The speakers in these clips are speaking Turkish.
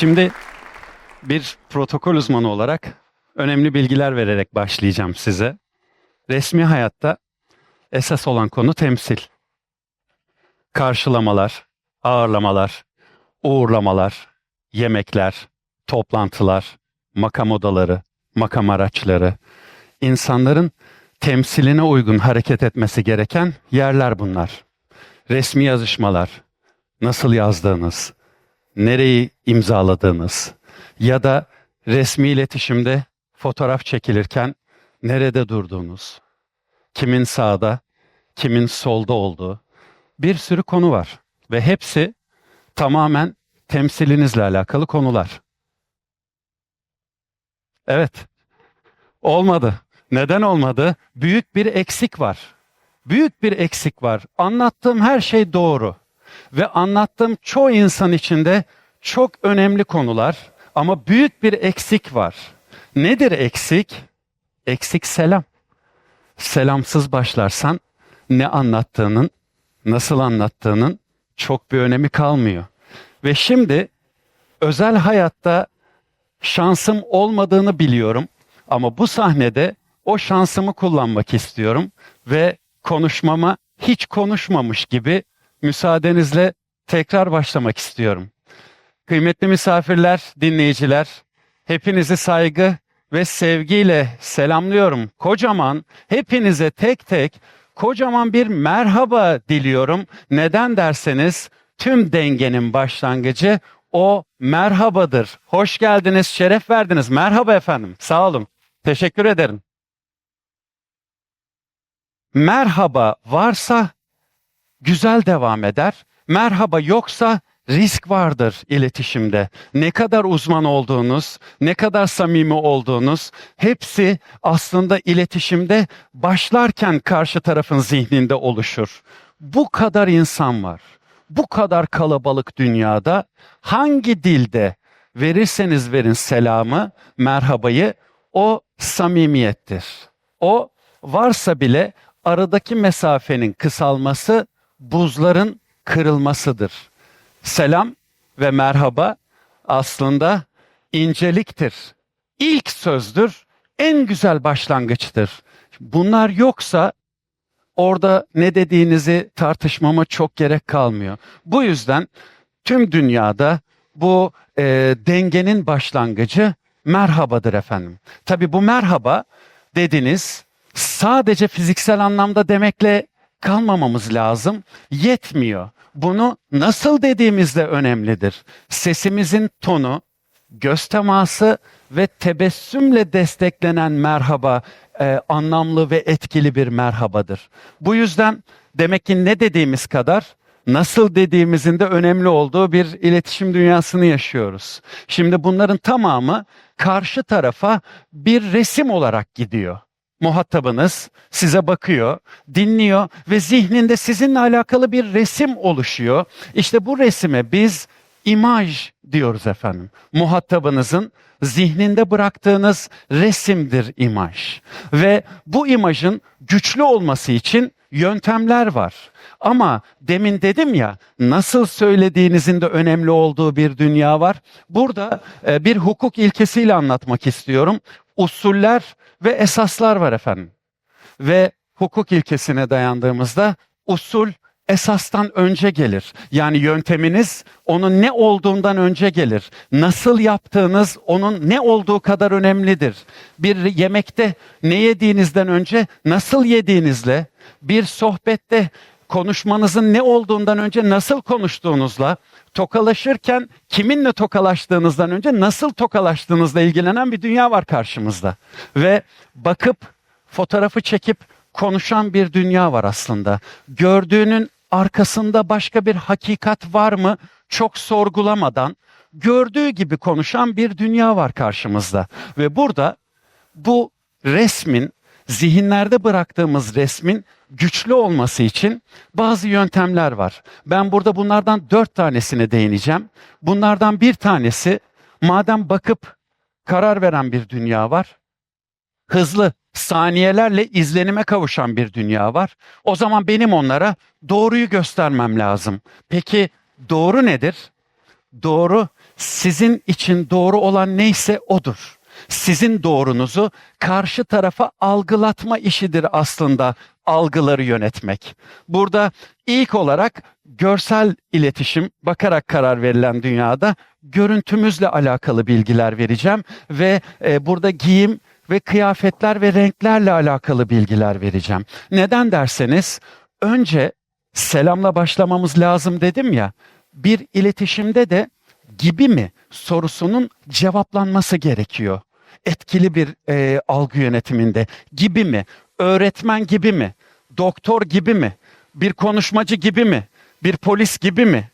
Şimdi bir protokol uzmanı olarak önemli bilgiler vererek başlayacağım size. Resmi hayatta esas olan konu temsil. Karşılamalar, ağırlamalar, uğurlamalar, yemekler, toplantılar, makam odaları, makam araçları, insanların temsiline uygun hareket etmesi gereken yerler bunlar. Resmi yazışmalar, nasıl yazdığınız, nereyi imzaladığınız ya da resmi iletişimde fotoğraf çekilirken nerede durduğunuz, kimin sağda, kimin solda olduğu bir sürü konu var ve hepsi tamamen temsilinizle alakalı konular. Evet. Olmadı. Neden olmadı? Büyük bir eksik var. Büyük bir eksik var. Anlattığım her şey doğru. Ve anlattığım çoğu insan içinde çok önemli konular ama büyük bir eksik var. Nedir eksik? Eksik selam. Selamsız başlarsan ne anlattığının, nasıl anlattığının çok bir önemi kalmıyor. Ve şimdi özel hayatta şansım olmadığını biliyorum ama bu sahnede o şansımı kullanmak istiyorum ve konuşmama hiç konuşmamış gibi müsaadenizle tekrar başlamak istiyorum. Kıymetli misafirler, dinleyiciler, hepinizi saygı ve sevgiyle selamlıyorum. Kocaman hepinize tek tek kocaman bir merhaba diliyorum. Neden derseniz tüm dengenin başlangıcı o merhabadır. Hoş geldiniz, şeref verdiniz. Merhaba efendim. Sağ olun. Teşekkür ederim. Merhaba varsa güzel devam eder. Merhaba yoksa risk vardır iletişimde. Ne kadar uzman olduğunuz, ne kadar samimi olduğunuz hepsi aslında iletişimde başlarken karşı tarafın zihninde oluşur. Bu kadar insan var. Bu kadar kalabalık dünyada hangi dilde verirseniz verin selamı, merhabayı o samimiyettir. O varsa bile aradaki mesafenin kısalması buzların kırılmasıdır. Selam ve merhaba aslında inceliktir. İlk sözdür, en güzel başlangıçtır. Bunlar yoksa orada ne dediğinizi tartışmama çok gerek kalmıyor. Bu yüzden tüm dünyada bu e, dengenin başlangıcı merhabadır efendim. Tabi bu merhaba dediniz sadece fiziksel anlamda demekle kalmamamız lazım. Yetmiyor. Bunu nasıl dediğimizde önemlidir. Sesimizin tonu, göz teması ve tebessümle desteklenen merhaba e, anlamlı ve etkili bir merhabadır. Bu yüzden demek ki ne dediğimiz kadar nasıl dediğimizin de önemli olduğu bir iletişim dünyasını yaşıyoruz. Şimdi bunların tamamı karşı tarafa bir resim olarak gidiyor muhatabınız size bakıyor, dinliyor ve zihninde sizinle alakalı bir resim oluşuyor. İşte bu resime biz imaj diyoruz efendim. Muhatabınızın zihninde bıraktığınız resimdir imaj. Ve bu imajın güçlü olması için yöntemler var. Ama demin dedim ya nasıl söylediğinizin de önemli olduğu bir dünya var. Burada e, bir hukuk ilkesiyle anlatmak istiyorum. Usuller ve esaslar var efendim. Ve hukuk ilkesine dayandığımızda usul esastan önce gelir. Yani yönteminiz onun ne olduğundan önce gelir. Nasıl yaptığınız onun ne olduğu kadar önemlidir. Bir yemekte ne yediğinizden önce nasıl yediğinizle, bir sohbette konuşmanızın ne olduğundan önce nasıl konuştuğunuzla, tokalaşırken kiminle tokalaştığınızdan önce nasıl tokalaştığınızla ilgilenen bir dünya var karşımızda. Ve bakıp fotoğrafı çekip konuşan bir dünya var aslında. Gördüğünün arkasında başka bir hakikat var mı? Çok sorgulamadan gördüğü gibi konuşan bir dünya var karşımızda. Ve burada bu resmin zihinlerde bıraktığımız resmin güçlü olması için bazı yöntemler var. Ben burada bunlardan dört tanesine değineceğim. Bunlardan bir tanesi madem bakıp karar veren bir dünya var. Hızlı saniyelerle izlenime kavuşan bir dünya var. O zaman benim onlara doğruyu göstermem lazım. Peki doğru nedir? Doğru sizin için doğru olan neyse odur. Sizin doğrunuzu karşı tarafa algılatma işidir aslında algıları yönetmek. Burada ilk olarak görsel iletişim bakarak karar verilen dünyada görüntümüzle alakalı bilgiler vereceğim ve e, burada giyim ve kıyafetler ve renklerle alakalı bilgiler vereceğim. Neden derseniz önce selamla başlamamız lazım dedim ya. Bir iletişimde de gibi mi sorusunun cevaplanması gerekiyor. Etkili bir e, algı yönetiminde gibi mi? Öğretmen gibi mi? Doktor gibi mi? Bir konuşmacı gibi mi? Bir polis gibi mi?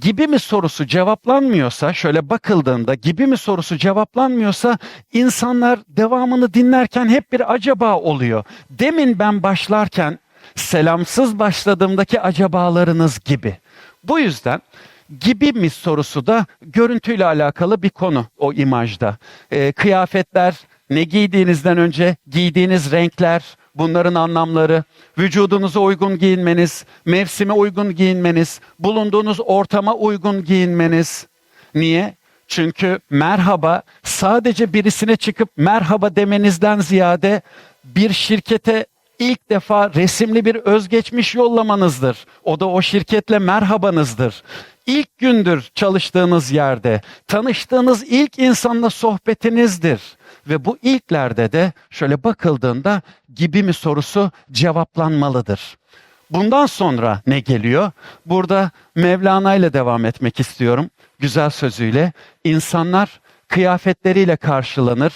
Gibi mi sorusu cevaplanmıyorsa, şöyle bakıldığında gibi mi sorusu cevaplanmıyorsa insanlar devamını dinlerken hep bir acaba oluyor. Demin ben başlarken selamsız başladığımdaki acabalarınız gibi. Bu yüzden gibi mi sorusu da görüntüyle alakalı bir konu o imajda. Ee, kıyafetler, ne giydiğinizden önce giydiğiniz renkler, bunların anlamları, vücudunuza uygun giyinmeniz, mevsime uygun giyinmeniz, bulunduğunuz ortama uygun giyinmeniz. Niye? Çünkü merhaba sadece birisine çıkıp merhaba demenizden ziyade bir şirkete ilk defa resimli bir özgeçmiş yollamanızdır. O da o şirketle merhabanızdır. İlk gündür çalıştığınız yerde, tanıştığınız ilk insanla sohbetinizdir. Ve bu ilklerde de şöyle bakıldığında gibi mi sorusu cevaplanmalıdır. Bundan sonra ne geliyor? Burada Mevlana ile devam etmek istiyorum. Güzel sözüyle. İnsanlar kıyafetleriyle karşılanır,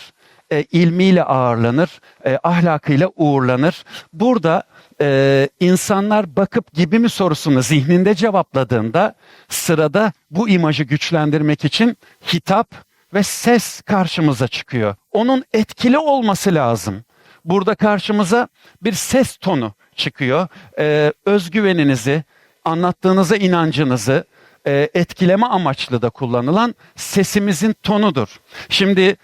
e, ilmiyle ağırlanır, e, ahlakıyla uğurlanır. Burada e, insanlar bakıp gibi mi sorusunu zihninde cevapladığında sırada bu imajı güçlendirmek için hitap ve ses karşımıza çıkıyor. Onun etkili olması lazım. Burada karşımıza bir ses tonu çıkıyor. E, özgüveninizi, anlattığınıza inancınızı e, etkileme amaçlı da kullanılan sesimizin tonudur. Şimdi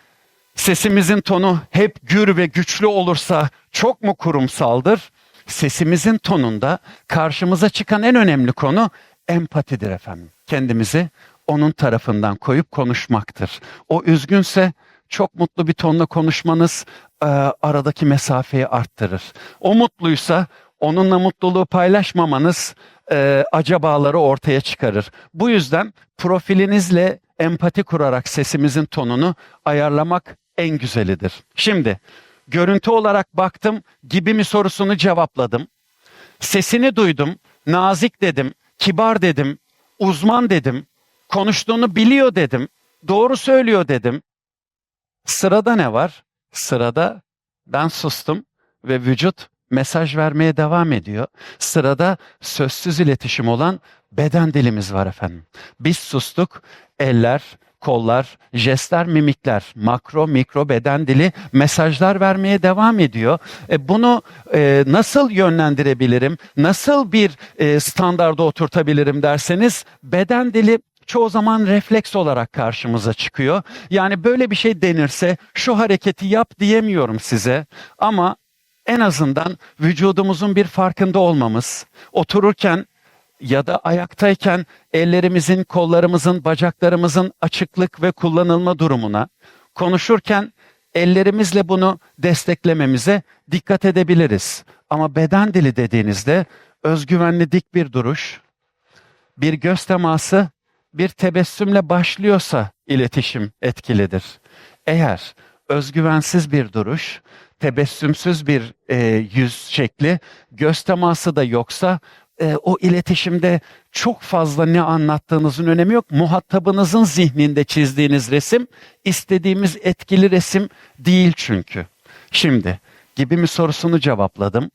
sesimizin tonu hep gür ve güçlü olursa çok mu kurumsaldır? Sesimizin tonunda karşımıza çıkan en önemli konu empatidir efendim. Kendimizi onun tarafından koyup konuşmaktır. O üzgünse çok mutlu bir tonla konuşmanız e, aradaki mesafeyi arttırır. O mutluysa onunla mutluluğu paylaşmamanız e, acabaları ortaya çıkarır. Bu yüzden profilinizle empati kurarak sesimizin tonunu ayarlamak en güzelidir. Şimdi görüntü olarak baktım gibi mi sorusunu cevapladım. Sesini duydum, nazik dedim, kibar dedim, uzman dedim, konuştuğunu biliyor dedim, doğru söylüyor dedim. Sırada ne var? Sırada ben sustum ve vücut mesaj vermeye devam ediyor. Sırada sözsüz iletişim olan beden dilimiz var efendim. Biz sustuk, eller, kollar, jestler, mimikler, makro, mikro beden dili mesajlar vermeye devam ediyor. E, bunu e, nasıl yönlendirebilirim? Nasıl bir e, standarda oturtabilirim derseniz beden dili çoğu zaman refleks olarak karşımıza çıkıyor. Yani böyle bir şey denirse şu hareketi yap diyemiyorum size ama en azından vücudumuzun bir farkında olmamız, otururken ya da ayaktayken ellerimizin, kollarımızın, bacaklarımızın açıklık ve kullanılma durumuna, konuşurken ellerimizle bunu desteklememize dikkat edebiliriz. Ama beden dili dediğinizde özgüvenli dik bir duruş, bir göz teması, bir tebessümle başlıyorsa iletişim etkilidir. Eğer özgüvensiz bir duruş, tebessümsüz bir e, yüz şekli, göz teması da yoksa e, o iletişimde çok fazla ne anlattığınızın önemi yok. Muhatabınızın zihninde çizdiğiniz resim istediğimiz etkili resim değil çünkü. Şimdi gibi mi sorusunu cevapladım.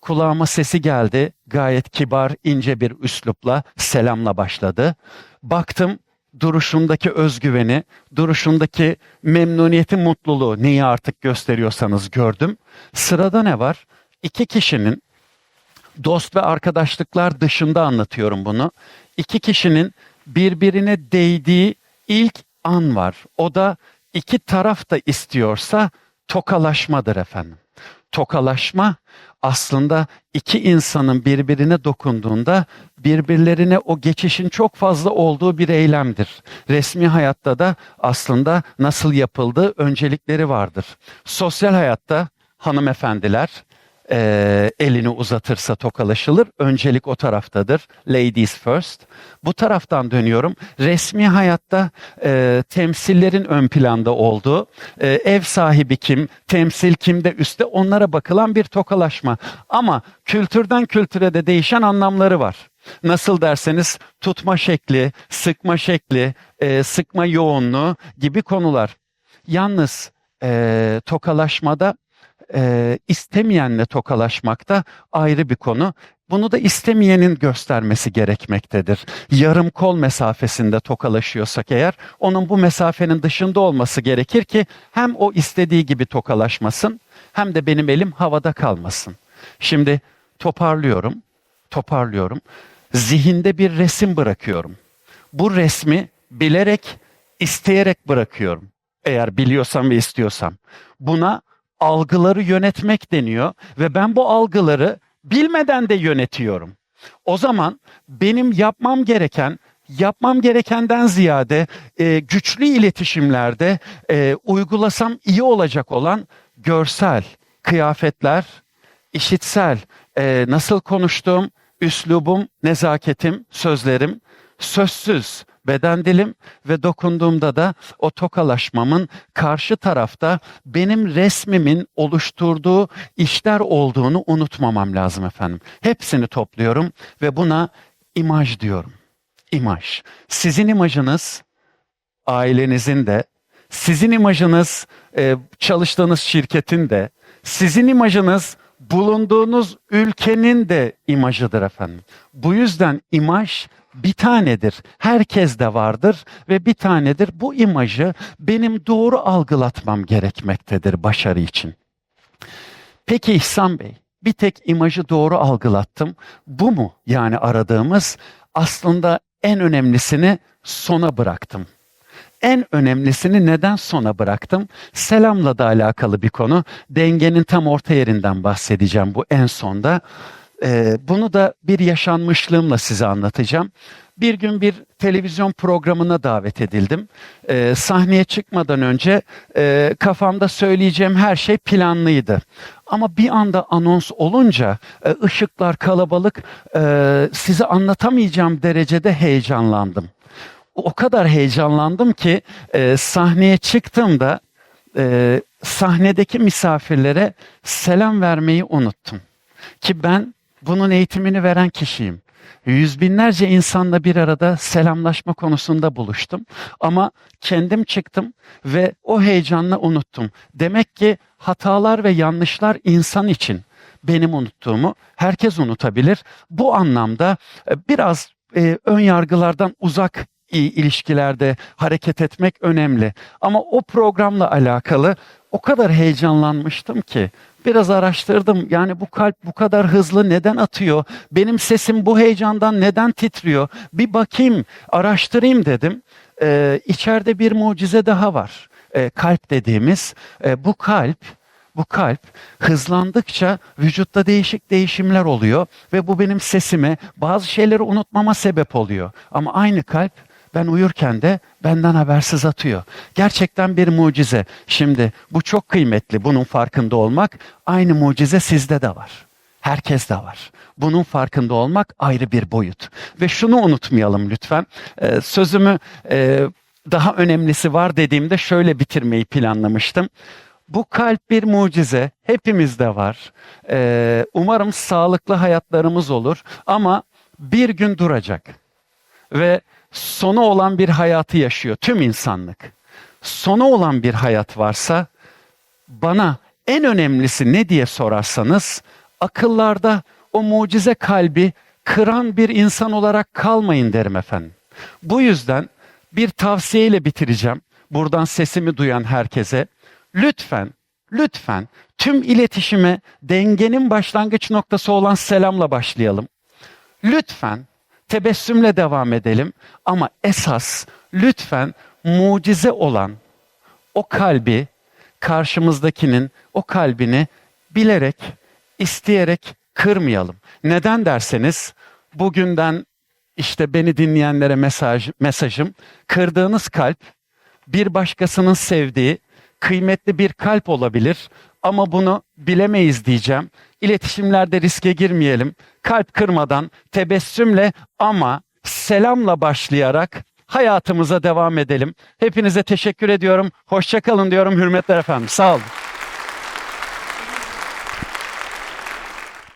Kulağıma sesi geldi. Gayet kibar, ince bir üslupla, selamla başladı. Baktım duruşundaki özgüveni, duruşundaki memnuniyeti, mutluluğu neyi artık gösteriyorsanız gördüm. Sırada ne var? İki kişinin dost ve arkadaşlıklar dışında anlatıyorum bunu. İki kişinin birbirine değdiği ilk an var. O da iki taraf da istiyorsa tokalaşmadır efendim. Tokalaşma aslında iki insanın birbirine dokunduğunda birbirlerine o geçişin çok fazla olduğu bir eylemdir. Resmi hayatta da aslında nasıl yapıldığı öncelikleri vardır. Sosyal hayatta hanımefendiler e, elini uzatırsa tokalaşılır. Öncelik o taraftadır. Ladies first. Bu taraftan dönüyorum. Resmi hayatta e, temsillerin ön planda olduğu, e, ev sahibi kim, temsil kimde üstte onlara bakılan bir tokalaşma. Ama kültürden kültüre de değişen anlamları var. Nasıl derseniz tutma şekli, sıkma şekli, e, sıkma yoğunluğu gibi konular. Yalnız e, tokalaşmada e, istemeyenle tokalaşmak da ayrı bir konu. Bunu da istemeyenin göstermesi gerekmektedir. Yarım kol mesafesinde tokalaşıyorsak eğer onun bu mesafenin dışında olması gerekir ki hem o istediği gibi tokalaşmasın hem de benim elim havada kalmasın. Şimdi toparlıyorum, toparlıyorum. Zihinde bir resim bırakıyorum. Bu resmi bilerek, isteyerek bırakıyorum. Eğer biliyorsam ve istiyorsam. Buna algıları yönetmek deniyor ve ben bu algıları bilmeden de yönetiyorum. O zaman benim yapmam gereken yapmam gerekenden ziyade e, güçlü iletişimlerde e, uygulasam iyi olacak olan görsel, kıyafetler, işitsel, e, nasıl konuştuğum, üslubum, nezaketim, sözlerim, sözsüz, beden dilim ve dokunduğumda da o tokalaşmamın karşı tarafta benim resmimin oluşturduğu işler olduğunu unutmamam lazım efendim. Hepsini topluyorum ve buna imaj diyorum. İmaj. Sizin imajınız ailenizin de, sizin imajınız e, çalıştığınız şirketin de, sizin imajınız bulunduğunuz ülkenin de imajıdır efendim. Bu yüzden imaj bir tanedir. Herkes de vardır ve bir tanedir. Bu imajı benim doğru algılatmam gerekmektedir başarı için. Peki İhsan Bey, bir tek imajı doğru algılattım. Bu mu yani aradığımız? Aslında en önemlisini sona bıraktım. En önemlisini neden sona bıraktım? Selamla da alakalı bir konu. Dengenin tam orta yerinden bahsedeceğim bu en sonda. Ee, bunu da bir yaşanmışlığımla size anlatacağım. Bir gün bir televizyon programına davet edildim. Ee, sahneye çıkmadan önce e, kafamda söyleyeceğim her şey planlıydı. Ama bir anda anons olunca e, ışıklar kalabalık e, size anlatamayacağım derecede heyecanlandım. O kadar heyecanlandım ki e, sahneye çıktığımda e, sahnedeki misafirlere selam vermeyi unuttum. Ki ben bunun eğitimini veren kişiyim. Yüz binlerce insanla bir arada selamlaşma konusunda buluştum. Ama kendim çıktım ve o heyecanla unuttum. Demek ki hatalar ve yanlışlar insan için benim unuttuğumu herkes unutabilir. Bu anlamda e, biraz e, ön yargılardan uzak ilişkilerde hareket etmek önemli. Ama o programla alakalı o kadar heyecanlanmıştım ki biraz araştırdım. Yani bu kalp bu kadar hızlı neden atıyor? Benim sesim bu heyecandan neden titriyor? Bir bakayım, araştırayım dedim. Ee, içeride bir mucize daha var. Ee, kalp dediğimiz e, bu kalp bu kalp hızlandıkça vücutta değişik değişimler oluyor ve bu benim sesime bazı şeyleri unutmama sebep oluyor. Ama aynı kalp ben uyurken de benden habersiz atıyor. Gerçekten bir mucize. Şimdi bu çok kıymetli bunun farkında olmak. Aynı mucize sizde de var. Herkes de var. Bunun farkında olmak ayrı bir boyut. Ve şunu unutmayalım lütfen. Ee, sözümü e, daha önemlisi var dediğimde şöyle bitirmeyi planlamıştım. Bu kalp bir mucize. Hepimizde var. Ee, umarım sağlıklı hayatlarımız olur. Ama bir gün duracak. Ve sonu olan bir hayatı yaşıyor tüm insanlık. Sonu olan bir hayat varsa bana en önemlisi ne diye sorarsanız akıllarda o mucize kalbi kıran bir insan olarak kalmayın derim efendim. Bu yüzden bir tavsiyeyle bitireceğim. Buradan sesimi duyan herkese lütfen lütfen tüm iletişime dengenin başlangıç noktası olan selamla başlayalım. Lütfen tebessümle devam edelim ama esas lütfen mucize olan o kalbi karşımızdakinin o kalbini bilerek, isteyerek kırmayalım. Neden derseniz bugünden işte beni dinleyenlere mesaj mesajım kırdığınız kalp bir başkasının sevdiği kıymetli bir kalp olabilir ama bunu bilemeyiz diyeceğim. İletişimlerde riske girmeyelim. Kalp kırmadan tebessümle ama selamla başlayarak hayatımıza devam edelim. Hepinize teşekkür ediyorum. Hoşçakalın diyorum. Hürmetler efendim. Sağ olun.